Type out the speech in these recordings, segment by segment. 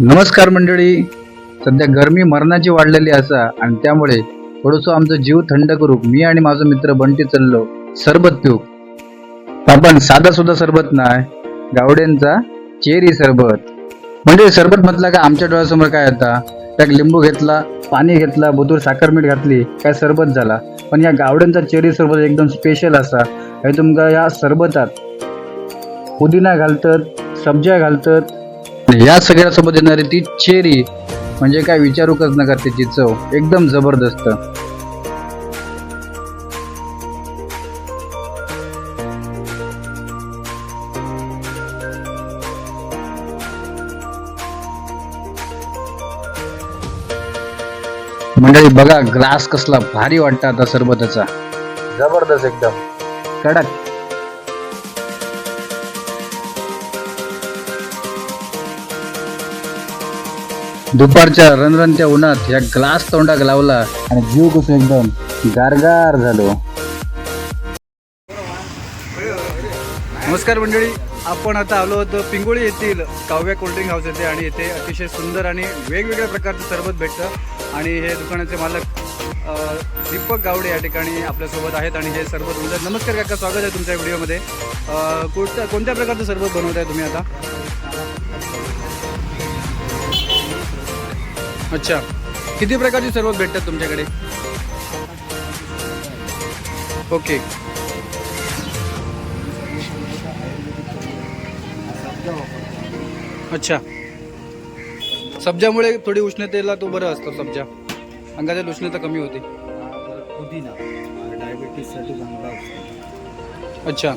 नमस्कार मंडळी. सध्या गरमी मरणाची वाढलेली असा आणि त्यामुळे थोडंसं आमचं जीव थंड करू. मी आणि माझा मित्र बंटी चाललो सरबत पिऊ. आपण साधा सुद्धा सरबत नाही गावड्यांचा चेरी सरबत. म्हणजे सरबत म्हटलं का आमच्या डोळ्यासमोर काय होता त्यात लिंबू घेतला पाणी घेतला बुधूर साखर मीठ घातली काय सरबत झाला? पण या गावड्यांचा चेरी सरबत एकदम स्पेशल असा. हे तुमका या सरबतात पुदिना घालतात सब्ज्या घालतात या सगळ्यासोबत येणारी ती चेरी म्हणजे काय विचारूकच नका त्याची चव. एकदम जबरदस्त. मंडळी बघा ग्लास कसला भारी वाटतं आता सरबताचा. जबरदस्त एकदम. कडक. दुपारच्या रणरणत्या उन्हात या ग्लास तोंडाक लावला आणि जीव कसं एकदम गारगार झालो. नमस्कार मंडळी आपण आता आलो होतो पिंगोळी येथील काव्या कोल्ड्रिंक हाऊस येथे आणि येथे अतिशय सुंदर आणि वेगवेगळ्या प्रकारचं सरबत भेटतं. आणि हे दुकानाचे मालक दीपक गावडे या ठिकाणी आपल्यासोबत आहेत आणि हे सरबत बनवतात नमस्कार काका स्वागत आहे तुमच्या व्हिडिओमध्ये. कोणत्या कोणत्या प्रकारचं सरबत बनवताय तुम्ही आता? अच्छा. किती प्रकारची सरबत भेटतात तुमच्याकडे? ओके. अच्छा. सब्जामुळे थोडी उष्णतेला तो बरं असतो सब्जा. अंगातील उष्णता कमी होते. पुदिना डायबिटीससाठी चांगला असतो अच्छा.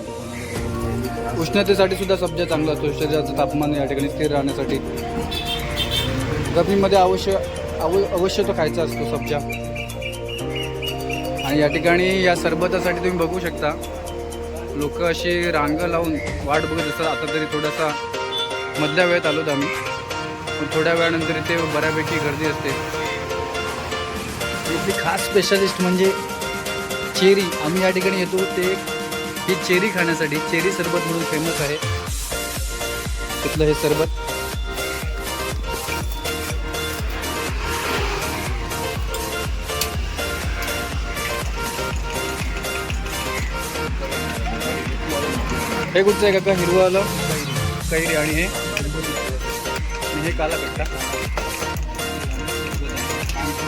उष्णतेसाठी सुद्धा सब्जा चांगला असतो. शरीराचं तापमान या ठिकाणी स्थिर राहण्यासाठी. गरमीमध्ये अवश्य अव अवश्य तो खायचा असतो सब्जा. आणि या ठिकाणी या सरबतासाठी तुम्ही बघू शकता. लोक अशी रांग लावून वाट बघत असतात. आता तरी थोडासा मधल्या वेळेत आलो होतो आम्ही. पण थोड्या वेळानंतर इथे बऱ्यापैकी गर्दी असते. इथली खास स्पेशालिस्ट म्हणजे चेरी. आम्ही या ठिकाणी येतो. ते ही चेरी खाण्यासाठी चेरी सरबत म्हणून फेमस आहे. तिथलं हे सरबत? हे कुठचं आहे का हिरवं आलं कैरी आणि हे? हे काला कट्टा.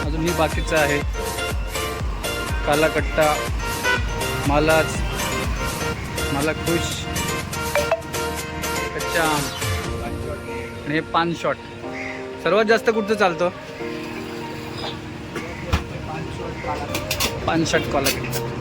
अजून मी बाकीचं आहे. काला कट्टा मालाच मला खुश कच्चा आम आणि हे पान शॉट. सर्वात जास्त कुठचं चालतं? पान शॉट काला कट्टा.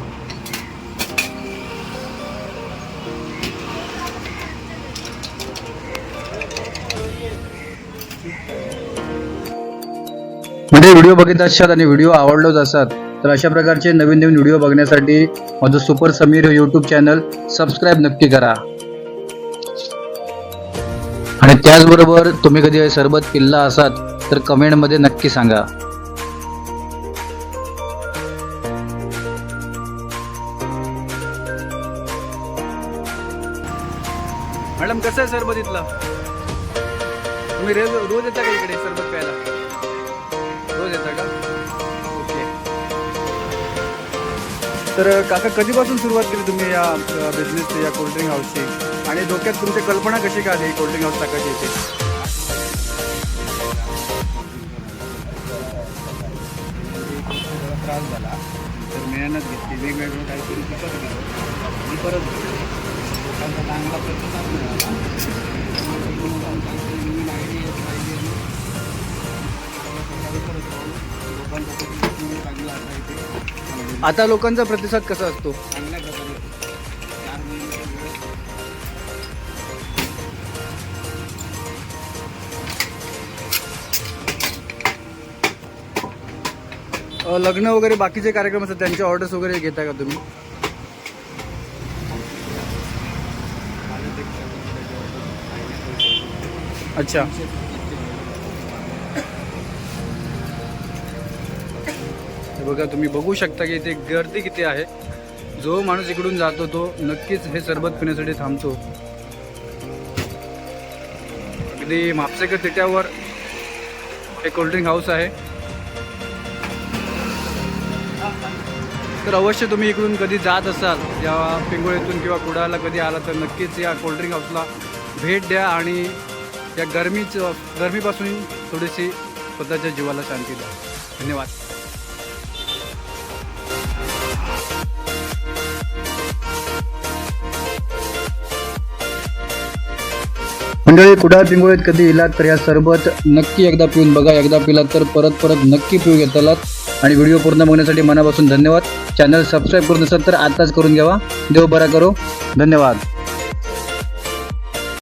म्हणजे व्हिडिओ बघित असतात आणि व्हिडिओ आवडलोच असतात तर अशा प्रकारचे नवीन नवीन व्हिडिओ बघण्यासाठी माझं super Sameer YouTube channel subscribe नक्की करा. आणि त्याचबरोबर तुम्ही कधी सरबत पिल्ला असाल तर कमेंटमध्ये नक्की सांगा. मॅडम कसं आहे सरबत इथलं? तुम्ही रोज रोज येता का इकडे सरबत प्यायला? रोज येता का? ओके. तर काका कधीपासून सुरुवात केली तुम्ही या बिझनेसची या कोल्ड्रिंक हाऊसची आणि डोक्यात तुमची कल्पना कशी का आली कोल्ड्रिंक हाऊस टाकायची इथे त्रास झाला. तर मेहनत घेतली. वेगवेगळं काहीतरी पिकत गेलो. मी परत लोकांचा चांगला प्रतिसाद मिळाला. आता लोकांचा प्रतिसाद कसा असतो? चांगल्या प्रकारे चार लग्न वगैरे बाकीचे कार्यक्रम असतात त्यांचे ऑर्डर्स वगैरे घेता का तुम्ही? अच्छा. बघा तुम्ही बघू शकता की इथे गर्दी किती आहे. जो माणूस इकडून जातो तो नक्कीच हे सरबत पिण्यासाठी थांबतो. अगदी म्हापसेकर तिट्यावर हे कोल्ड्रिंक हाऊस आहे. तर अवश्य तुम्ही इकडून कधी जात असाल या पिंगोळीतून किंवा कुडाळला कधी आला तर नक्कीच या कोल्ड्रिंक हाऊसला भेट द्या आणि या गरमीच गरमीपासून थोडीशी स्वतःच्या जीवाला शांती द्या. धन्यवाद. मंडळी कुडाळ पिंगोळीत कधी इलात तर या सरबत नक्की एकदा पिऊन बघा. एकदा पिलात तर परत परत नक्की पिऊ घेतलात. आणि व्हिडिओ पूर्ण बघण्यासाठी मनापासून धन्यवाद. चॅनल सबस्क्राईब करून असाल तर आताच करून घ्यावा. देव बरा करो. धन्यवाद.